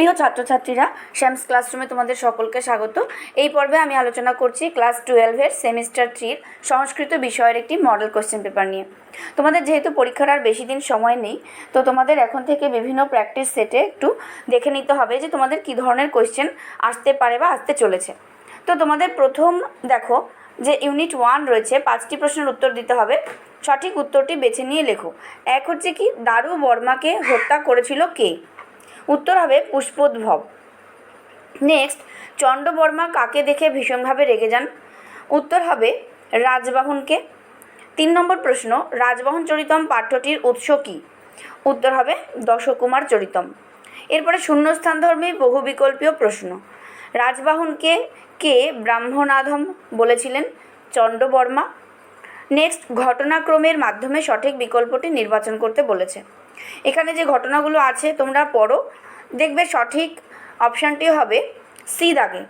প্রিয় ছাত্রছাত্রীরা, শ্যামস ক্লাসরুমে তোমাদের সকলকে স্বাগত। এই পর্বে আমি আলোচনা করছি ক্লাস টুয়েলভের সেমিস্টার থ্রির সংস্কৃত বিষয়ের একটি মডেল কোশ্চেন পেপার নিয়ে। তোমাদের যেহেতু পরীক্ষার আর বেশি দিন সময় নেই, তো তোমাদের এখন থেকে বিভিন্ন প্র্যাকটিস সেটে একটু দেখে নিতে হবে যে তোমাদের কী ধরনের কোশ্চেন আসতে পারে বা আসতে চলেছে। তো তোমাদের প্রথম দেখো যে ইউনিট ওয়ান রয়েছে, পাঁচটি প্রশ্নের উত্তর দিতে হবে। সঠিক উত্তরটি বেছে নিয়ে লেখো। এক হচ্ছে কি, দারু বর্মাকে হত্যা করেছিল কে? উত্তর হবে পুষ্পোদ্ভব। নেক্সট চণ্ডবর্মা কাকে দেখে ভীষণভাবে রেগে যান? উত্তর হবে রাজবাহনকে। তিন নম্বর প্রশ্ন, রাজবাহন চরিতম পাঠ্যটির উৎস কী? উত্তর হবে দশকুমার চরিতম। এরপরে শূন্যস্থান ধর্মী বহু বিকল্পীয় প্রশ্ন, রাজবাহনকে কে ব্রাহ্মণাধম বলেছিলেন চণ্ডবর্মা নেক্সট ঘটনাক্রমের মাধ্যমে সঠিক বিকল্পটি নির্বাচন করতে বলেছে। এখানে যে ঘটনাগুলো আছে, তোমরা পড়ো। দেখবে সঠিক অপশানটি হবে সি দাগে।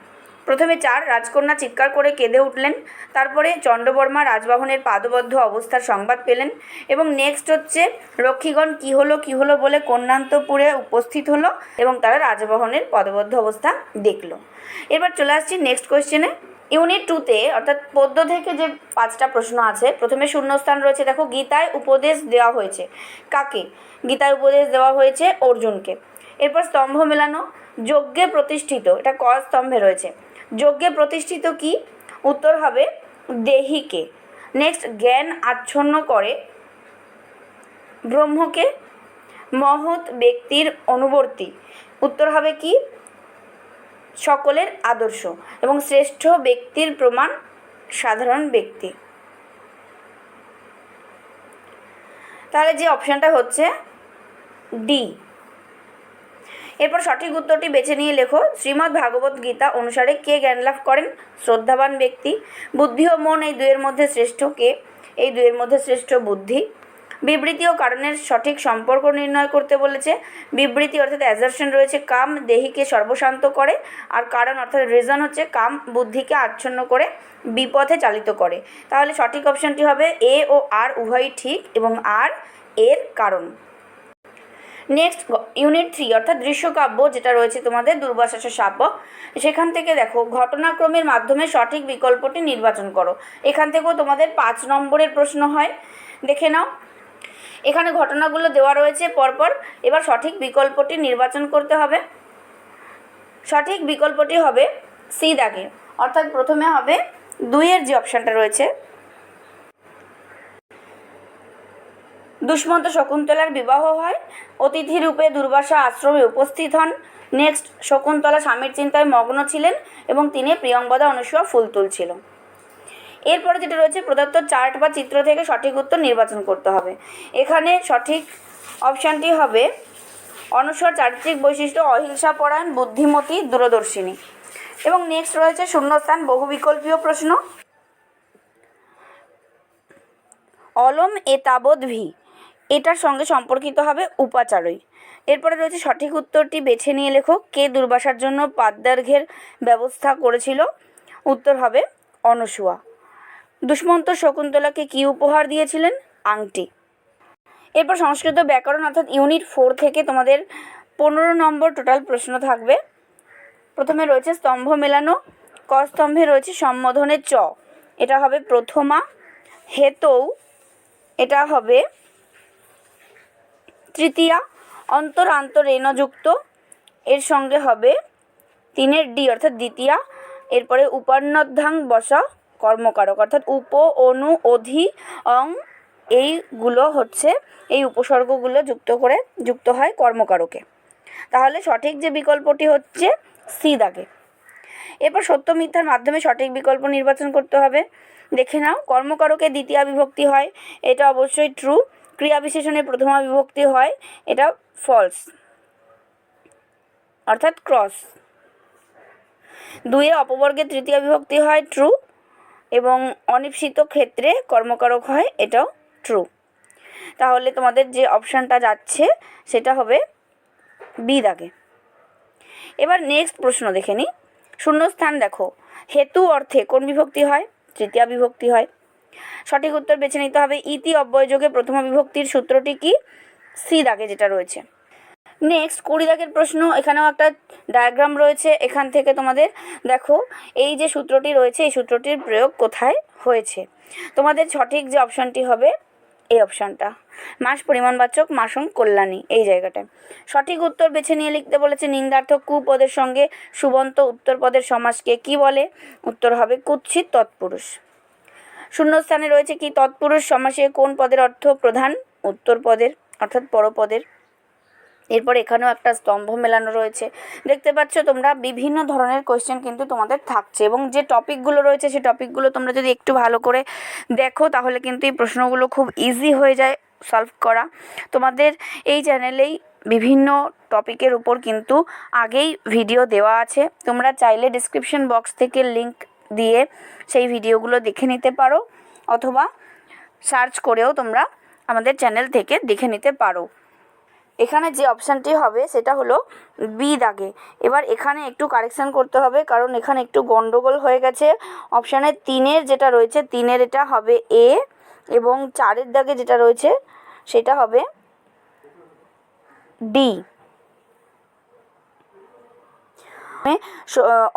প্রথমে চার, রাজকন্যা চিৎকার করে কেঁদে উঠলেন। তারপরে চণ্ডবর্মা রাজবাহনের পাদবদ্ধ অবস্থার সংবাদ পেলেন এবং নেক্সট হচ্ছে, রক্ষীগণ কী হলো কী হলো বলে কন্যান্তপুরে উপস্থিত হলো এবং তারা রাজবাহনের পদবদ্ধ অবস্থা দেখল। এবার চলে আসছি নেক্সট কোয়েশ্চেনে ইউনিট টুতে, অর্থাৎ পদ্য থেকে যে পাঁচটা প্রশ্ন আছে, প্রথমে শূন্যস্থান রয়েছে, দেখো, গীতায় উপদেশ দেওয়া হয়েছে। কাকে? গীতায় উপদেশ দেওয়া হয়েছে অর্জুনকে। এরপর স্তম্ভ মেলানো, যজ্ঞে প্রতিষ্ঠিত, এটা ক স্তম্ভে রয়েছে। যজ্ঞে প্রতিষ্ঠিত কি? উত্তর হবে দেহিকে। নেক্সট, জ্ঞান আচ্ছন্ন করে, ব্রহ্মকে মহৎ ব্যক্তির অনুবর্তী। উত্তর হবে কি? সকলের আদর্শ এবং শ্রেষ্ঠ ব্যক্তির প্রমাণ সাধারণ ব্যক্তি। তাহলে যে অপশানটা হচ্ছে ডি। এরপর সঠিক উত্তরটি বেছে নিয়ে লেখো। শ্রীমদ্ ভাগবত গীতা অনুসারে কে জ্ঞান লাভ করেন? শ্রদ্ধাবান ব্যক্তি। বুদ্ধি ও মন এই দুয়ের মধ্যে শ্রেষ্ঠ কে? এই দুয়ের মধ্যে শ্রেষ্ঠ বুদ্ধি। বিবৃতি ও কারণের সঠিক সম্পর্ক নির্ণয় করতে বলেছে। বিবৃতি অর্থাৎ অ্যাজারশন রয়েছে, কাম দেহিকে সর্বশান্ত করে। আর কারণ অর্থাৎ রিজন হচ্ছে, কাম বুদ্ধিকে আচ্ছন্ন করে, বিপথে চালিত করে। তাহলে সঠিক অপশানটি হবে এ ও আর উভয়ই ঠিক এবং আর এর কারণ। নেক্সট ইউনিট থ্রি অর্থাৎ দৃশ্যকাব্য, যেটা রয়েছে তোমাদের দুর্বাসাসা সাপ সেখান থেকে দেখো, ঘটনাক্রমের মাধ্যমে সঠিক বিকল্পটি নির্বাচন করো। এখান থেকেও তোমাদের পাঁচ নম্বরের প্রশ্ন হয়। দেখে নাও। এখানে ঘটনাগুলো দেওয়া রয়েছে পরপর। এবার সঠিক বিকল্পটি নির্বাচন করতে হবে। সঠিক বিকল্পটি হবে সি দাগে। অর্থাৎ প্রথমে হবে দুইয়ের যে অপশানটা রয়েছে। দুষ্মন্ত শকুন্তলার বিবাহ হয়। অতিথি রূপে দুর্বাসা আশ্রমে উপস্থিত হন। নেক্সট, শকুন্তলা স্বামীর চিন্তায় মগ্ন ছিলেন এবং তিনি প্রিয়ঙ্গদা অনুসূয়া ফুল তুলছিল। এরপরে যেটা রয়েছে, প্রদত্ত চার্ট বা চিত্র থেকে সঠিক উত্তর নির্বাচন করতে হবে। এখানে সঠিক অপশানটি হবে অনুসর চারিত্রিক বৈশিষ্ট্য অহিংসা পরায়ণ বুদ্ধিমতী, দূরদর্শিনী। এবং নেক্সট রয়েছে শূন্যস্থান, বহুবিকল্পীয় প্রশ্ন। অলম এ তাবৎ ভি, এটার সঙ্গে সম্পর্কিত হবে উপাচারই। এরপরে রয়েছে সঠিক উত্তরটি বেছে নিয়ে লেখো, কে দুর্বাসার জন্য পাদ্যার্ঘের ব্যবস্থা করেছিল? উত্তর হবে অনসুয়া। দুষ্মন্ত শকুন্তলাকে কী উপহার দিয়েছিলেন? আংটি। এরপর সংস্কৃত ব্যাকরণ অর্থাৎ ইউনিট ফোর থেকে তোমাদের পনেরো নম্বর টোটাল প্রশ্ন থাকবে। প্রথমে রয়েছে স্তম্ভ মেলানো ক স্তম্ভে রয়েছে সম্বোধনের চ। এটা হবে প্রথমা, হেতৌ, এটা হবে তৃতীয়া অন্তর আন্তরেণযুক্ত এর সঙ্গে হবে তিনের ডি অর্থাৎ দ্বিতীয়া, এরপরে উপান্নদ্ধাং বসা কর্মকারক, অর্থাৎ উপ, অনু, অধি, অং এইগুলো হচ্ছে এই উপসর্গগুলো যুক্ত করে যুক্ত হয় কর্মকারকে। তাহলে সঠিক যে বিকল্পটি হচ্ছে সি দাগে। এরপর সত্য মিথ্যার মাধ্যমে সঠিক বিকল্প নির্বাচন করতে হবে। দেখে নাও, কর্মকারকে দ্বিতীয় বিভক্তি হয়, এটা অবশ্যই ট্রু ক্রিয়া বিশেষণে প্রথমা বিভক্তি হয়, এটা ফলস অর্থাৎ ক্রস দুইয়ে অপবর্গে তৃতীয় বিভক্তি হয় ট্রু এবং অনিশ্চিত ক্ষেত্রে কর্মকারক হয়, এটাও ট্রু তাহলে তোমাদের যে অপশানটা যাচ্ছে, সেটা হবে বি দাগে। এবার নেক্সট প্রশ্ন দেখে নিই। শূন্যস্থান দেখো। হেতু অর্থে কোন বিভক্তি হয়? তৃতীয় বিভক্তি হয়। সঠিক উত্তর বেছে নিতে হবে ইতি অব্যয়যোগে প্রথম বিভক্তির সূত্রটি কি? সি দাগে যেটা রয়েছে। নেক্সট কুড়ি দাগের প্রশ্ন, এখানেও একটা ডায়াগ্রাম রয়েছে, এখান থেকে তোমাদের দেখো, এই যে সূত্রটি রয়েছে, এই সূত্রটির প্রয়োগ কোথায় হয়েছে? তোমাদের সঠিক যে অপশানটি হবে, এই অপশানটা মাস পরিমাণবাচক মাসং কল্যাণী, এই জায়গাটায়। সঠিক উত্তর বেছে নিয়ে লিখতে বলেছে নিন্দার্থ কুপদের সঙ্গে সুবন্ত উত্তর পদের সমাসকে কি বলে? উত্তর হবে কুৎসিত তৎপুরুষ। শূন্যস্থানে রয়েছে কি তৎপুরুষ সমাসে কোন পদের অর্থ প্রধান? উত্তর পদের অর্থাৎ পরপদের। এরপর এখানেও একটা স্তম্ভ মেলানো রয়েছে। দেখতে পাচ্ছ তোমরা বিভিন্ন ধরনের কোয়েশ্চেন কিন্তু তোমাদের থাকছে এবং যে টপিকগুলো রয়েছে সেই টপিকগুলো তোমরা যদি একটু ভালো করে দেখো তাহলে কিন্তু এই প্রশ্নগুলো খুব ইজি হয়ে যায় সলভ করা। তোমাদের এই চ্যানেলেই বিভিন্ন টপিকের উপর কিন্তু আগেই ভিডিও দেওয়া আছে। তোমরা চাইলে ডিসক্রিপশন বক্স থেকে লিংক দিয়ে সেই ভিডিওগুলো দেখে নিতে পারো অথবা সার্চ করেও তোমরা আমাদের চ্যানেল থেকে দেখে নিতে পারো। এখানে যে অপশানটি হবে, সেটা হলো বি দাগে। এবার এখানে একটু কারেকশান করতে হবে, কারণ এখানে একটু গন্ডগোল হয়ে গেছে। অপশানের তিনের যেটা রয়েছে, তিনের এটা হবে এ এবং চারের দাগে যেটা রয়েছে, সেটা হবে ডি।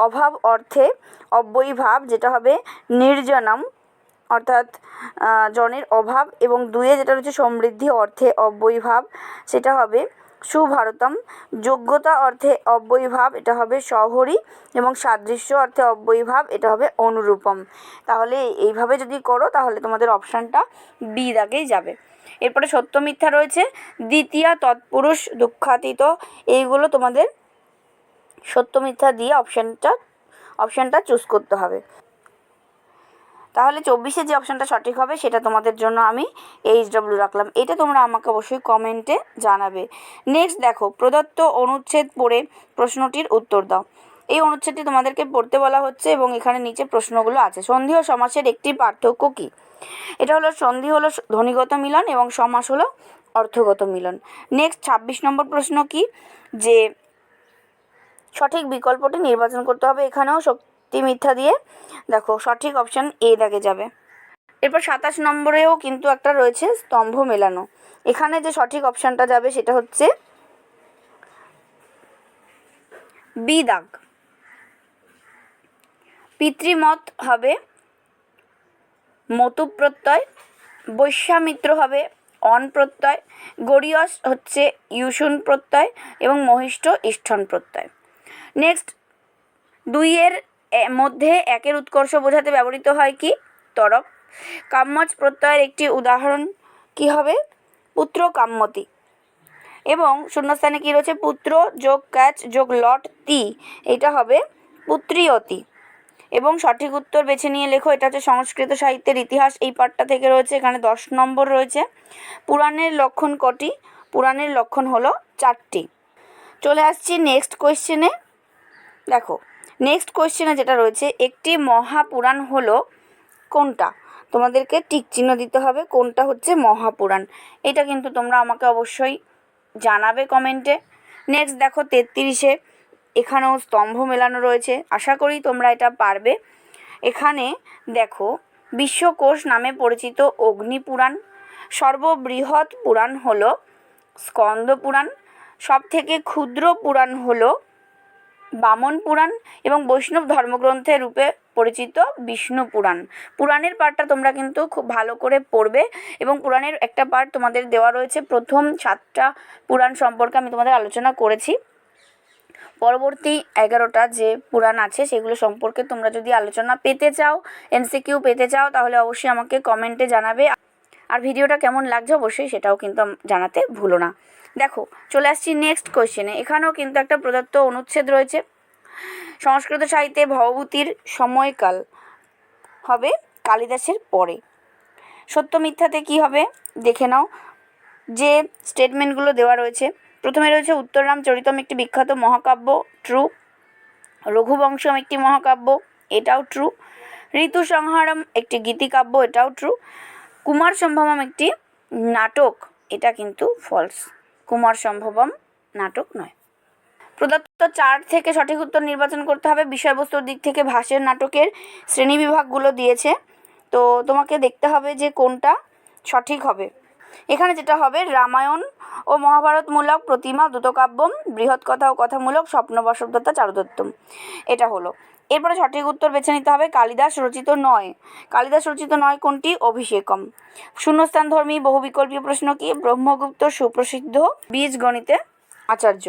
অভাব অর্থে অব্যয়ীভাব যেটা হবে নির্জনম। অর্থাৎ জনের অভাব এবং দুয়ে যেটা রয়েছে সমৃদ্ধি অর্থে অব্যয়ীভাব, সেটা হবে সুভারতম। যোগ্যতা অর্থে অব্যয়ীভাব, এটা হবে শহরী এবং সাদৃশ্য অর্থে অব্যয়ীভাব, এটা হবে অনুরূপম। তাহলে এইভাবে যদি করো, তাহলে তোমাদের অপশানটা বি দাগেই যাবে। এরপরে সত্য মিথ্যা রয়েছে, দ্বিতীয় তৎপুরুষ দুঃখাতীত, এইগুলো তোমাদের সত্য মিথ্যা দিয়ে অপশানটা অপশানটা চুজ করতে হবে। তাহলে চব্বিশে যে অপশানটা সঠিক হবে, সেটা তোমাদের জন্য আমি এইচ ডব্লিউ রাখলাম। এটা তোমরা আমাকে অবশ্যই কমেন্টে জানাবে। নেক্সট দেখো, প্রদত্ত অনুচ্ছেদ পড়ে প্রশ্নটির উত্তর দাও। এই অনুচ্ছেদটি তোমাদেরকে পড়তে বলা হচ্ছে এবং এখানে নিচে প্রশ্নগুলো আছে। সন্ধি ও সমাসের একটি পার্থক্য কী? এটা হলো, সন্ধি হলো ধ্বনিগত মিলন এবং সমাস হলো অর্থগত মিলন। নেক্সট ছাব্বিশ নম্বর প্রশ্ন কি? যে সঠিক বিকল্পটি নির্বাচন করতে হবে। এখানেও সত্যি মিথ্যা দিয়ে দেখো সঠিক অপশান এ দাগে যাবে। এরপর সাতাশ নম্বরেও কিন্তু একটা রয়েছে স্তম্ভ মেলানো। এখানে যে সঠিক অপশানটা যাবে সেটা হচ্ছে বি দাগ। পিতৃমত হবে মতু প্রত্যয়, বৈশ্যামিত্র হবে অন প্রত্যয় গরিয়স হচ্ছে ইউসুন প্রত্যয় এবং মহিষ্ঠ ইষ্ঠন প্রত্যয়। নেক্সট দুইয়ের মধ্যে একের উৎকর্ষ বোঝাতে ব্যবহৃত হয় কি? তরফ কাম্যজ প্রত্যয়ের একটি উদাহরণ কি হবে? পুত্র কাম্যতি। এবং শূন্যস্থানে কী রয়েছে? পুত্র যোগ ক্যাচ যোগ লট তি। এটা হবে পুত্রিয়তি। এবং সঠিক উত্তর বেছে নিয়ে লেখো, এটা হচ্ছে সংস্কৃত সাহিত্যের ইতিহাস। এই পাঠটা থেকে রয়েছে, এখানে দশ নম্বর রয়েছে। পুরাণের লক্ষণ কটি? পুরাণের লক্ষণ হলো চারটি। চলে আসছি নেক্সট কোয়েশ্চেনে দেখো নেক্সট কোয়েশ্চেনে যেটা রয়েছে, একটি মহাপুরাণ হলো কোনটা? তোমাদেরকে টিক চিহ্ন দিতে হবে, কোনটা হচ্ছে মহাপুরাণ। এটা কিন্তু তোমরা আমাকে অবশ্যই জানাবে কমেন্টে নেক্সট দেখো, তেত্রিশে এখানেও স্তম্ভ মেলানো রয়েছে। আশা করি তোমরা এটা পারবে। এখানে দেখো, বিশ্বকোষ নামে পরিচিত অগ্নিপুরাণ, সর্ববৃহৎ পুরাণ হলো স্কন্দ পুরাণ সবথেকে ক্ষুদ্র পুরাণ হলো বামন পুরাণ এবং বৈষ্ণব ধর্মগ্রন্থের রূপে পরিচিত বিষ্ণু পুরাণ। পুরাণের পাঠটা তোমরা কিন্তু খুব ভালো করে পড়বে এবং পুরাণের একটা পার্ট তোমাদের দেওয়া রয়েছে। প্রথম সাতটা পুরাণ সম্পর্কে আমি তোমাদের আলোচনা করেছি। পরবর্তী এগারোটা যে পুরাণ আছে, সেগুলো সম্পর্কে তোমরা যদি আলোচনা পেতে চাও, এমসিকিউ পেতে চাও, তাহলে অবশ্যই আমাকে কমেন্টে জানাবে। আর ভিডিওটা কেমন লাগছে অবশ্যই সেটাও কিন্তু জানাতে ভুলো না। দেখো, চলে আসছি নেক্সট কোয়েশ্চেনে এখানেও কিন্তু একটা প্রদত্ত অনুচ্ছেদ রয়েছে। সংস্কৃত সাহিত্যে ভবভূতির সময়কাল হবে কালিদাসের পরে। সত্য মিথ্যাতে কি হবে? দেখে নাও। যে স্টেটমেন্টগুলো দেওয়া রয়েছে, প্রথমে রয়েছে উত্তররাম চরিতম একটি বিখ্যাত মহাকাব্য ট্রু রঘুবংশম একটি মহাকাব্য, এটাও ট্রু ঋতু সংহারম একটি গীতিকাব্য, এটাও ট্রু কুমার সম্ভবম একটি নাটক, এটা কিন্তু ফলস কুমার সম্ভবম নাটক নয়। প্রদত্ত চার থেকে সঠিক উত্তর নির্বাচন করতে হবে। বিষয়বস্তুর দিক থেকে ভাষের নাটকের শ্রেণি বিভাগগুলো দিয়েছে। তো তোমাকে দেখতে হবে যে কোনটা সঠিক হবে। এখানে যেটা হবে, রামায়ণ ও মহাভারতমূলক প্রতিমা, দ্রুতকাব্যম বৃহৎ কথা ও কথামূলক স্বপ্নবশব্দতা চারুদত্তম। এটা হলো। এরপরে সঠিক উত্তর বেছে নিতে হবে কালিদাস রচিত নয়। কালিদাস রচিত নয় কোনটি? অভিষেকম। শূন্যস্থান ধর্মী বহুবিকল্পীয় প্রশ্ন কি? ব্রহ্মগুপ্ত সুপ্রসিদ্ধ বীজগণিতে আচার্য।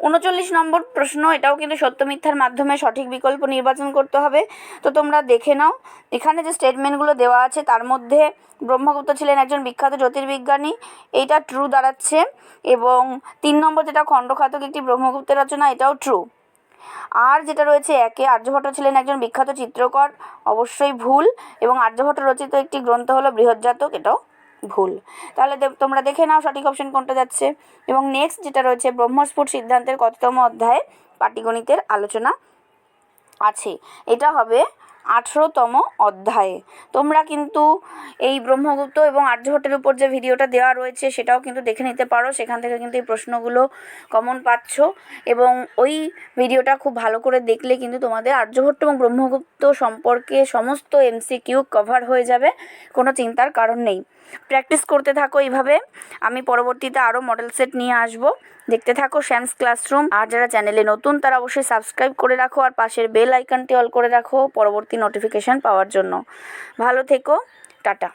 উনচল্লিশ নম্বর প্রশ্ন, এটাও কিন্তু সত্য মিথ্যার মাধ্যমে সঠিক বিকল্প নির্বাচন করতে হবে। তো তোমরা দেখে নাও। এখানে যে স্টেটমেন্টগুলো দেওয়া আছে, তার মধ্যে ব্রহ্মগুপ্ত ছিলেন একজন বিখ্যাত জ্যোতির্বিজ্ঞানী। এইটা ট্রু দাঁড়াচ্ছে। এবং তিন নম্বর যেটা খণ্ডঘাতক একটি ব্রহ্মগুপ্তের রচনা, এটাও ট্রু আর যেটা রয়েছে, একে আর্যভট্ট ছিলেন একজন বিখ্যাত চিত্রকর, অবশ্যই ভুল, এবং আর্যভট্ট রচিত একটি গ্রন্থ হলো বৃহৎজাতক, এটাও ভুল। তাহলে তোমরা দেখে নাও সঠিক অপশন কোনটা যাচ্ছে। এবং নেক্সট যেটা রয়েছে, ব্রহ্মস্ফুট সিদ্ধান্তের কততম অধ্যায়ে, পাটিগণিতের আলোচনা আছে। এটা হবে আঠেরোতম অধ্যায়ে। তোমরা কিন্তু এই ব্রহ্মগুপ্ত এবং আর্যভট্টের উপর যে ভিডিওটা দেওয়া রয়েছে, সেটাও কিন্তু দেখে নিতে পারো। সেখান থেকে কিন্তু এই প্রশ্নগুলো কমন পাচ্ছ। এবং ওই ভিডিওটা খুব ভালো করে দেখলে কিন্তু তোমাদের আর্যভট্ট এবং ব্রহ্মগুপ্ত সম্পর্কে সমস্ত এমসি কিউ কভার হয়ে যাবে। কোনো চিন্তার কারণ নেই। প্র্যাকটিস করতে থাকো এইভাবে। আমি পরবর্তীতে আরও মডেল সেট নিয়ে আসব। দেখতে থাকো শ্যামস ক্লাসরুম আর যারা চ্যানেলে নতুন, তারা অবশ্যই সাবস্ক্রাইব করে রাখো আর পাশের বেল আইকনটি অল করে রাখো পরবর্তী নোটিফিকেশান পাওয়ার জন্য। ভালো থেকো। টাটা।